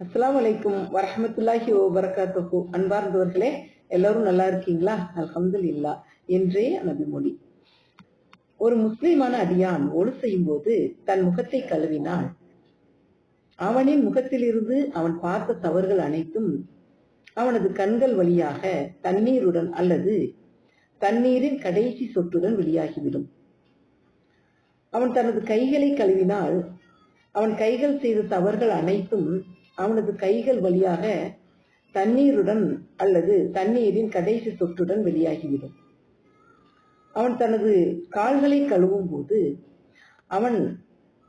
அஸ்ஸலாமு அலைக்கும் வரஹ்மத்துல்லாஹி வபரகாத்துஹு. அன்பார்ந்தவர்களே எல்லாரும் நல்லா இருக்கீங்களா? அல்ஹம்துலில்லாஹ். இன்றைய நபிமொழி ஒரு முஸ்லிமான அடியான் ஒழு செய்யும் போது தன் முகத்தை கழுவினாள் அவனின் முகத்திலிருந்து அவன் பார்த்த தவறுகள் அனைத்தும் அவனது கண்கள் வழியாக தண்ணீருடன் அல்லது தண்ணீரின் கடைசி சொட்டுடன் வெளியாகிவிடும். அவன் தனது கைகளை கழுவினால் அவன் கைகள் செய்த தவறுகள் அனைத்தும் அவனது கைகள் வழியாக தண்ணீருடன் அல்லது தண்ணீரின் கடைசி சொட்டுடன் வெளியாகிவிடும். அவன் தனது கால்களை கழுவும் போது அவன்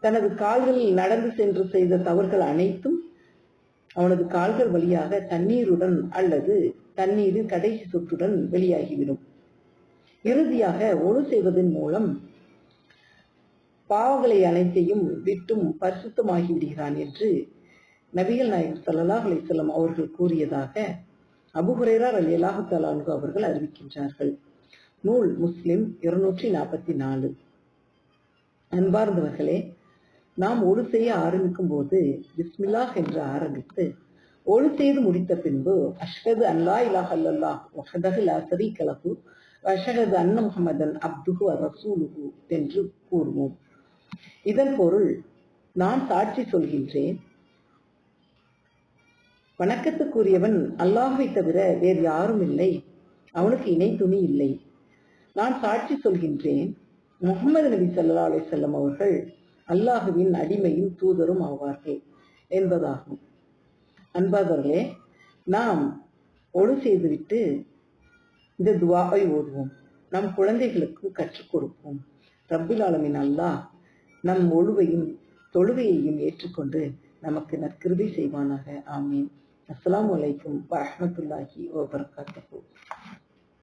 தனது கால்களில் நடந்து சென்று செய்த தவறுகள் அனைத்தும் அவனது கால்கள் வழியாக தண்ணீருடன் அல்லது தண்ணீரின் கடைசி சொட்டுடன் வெளியாகிவிடும். இறுதியாக ஒழு செய்வதன் மூலம் பாவங்களை அனைத்தையும் விட்டும் பரிசுத்தமாகி விடுகிறான் என்று நபிகள் நாயகர் சல்லாஹ் அலிசல்லாம் அவர்கள் கூறியதாக அபு அலி அல்லாஹு அவர்கள் அறிவிக்கின்றார்கள். நூல் முஸ்லிம் இருநூற்றி நாற்பத்தி நாலு. அன்பார்ந்தவர்களே நாம் ஒழு செய்ய ஆரம்பிக்கும் போது பிஸ்மில்லாஹ் என்று ஆரம்பித்து ஒழு செய்து முடித்த பின்பு அஷ்ஹது அல்லா இலாஹ் அல்லாஹ் வஹதஹு லா ஷரீக லஹு அஷ்ஹது அன்ன முகமதன் அப்துஹு ரசூலுகு என்று கூறுவோம். இதன் பொருள் நான் சாட்சி சொல்கின்றேன். வணக்கத்துக்குரியவன் அல்லாஹை தவிர வேறு யாரும் இல்லை. அவனுக்கு இணை துணி இல்லை. நான் சாட்சி சொல்கின்றேன். முகமது நபி சல்லா அலைஹி அவர்கள் அல்லாஹுவின் அடிமையும் தூதரும் ஆவார்கள் என்பதாகும். அன்பாதவர்களே நாம் ஒழு செய்துவிட்டு இந்த துவாவை ஓடுவோம் நம் குழந்தைகளுக்கு கற்றுக் கொடுப்போம். ரப்பில் ஆலமின் அல்லாஹ் நம் ஒழுவையும் தொழுகையையும் ஏற்றுக்கொண்டு நமக்கு நற்கிருபை செய்வானாக. ஆமீன். السلام علیکم ورحمت الله وبرکاته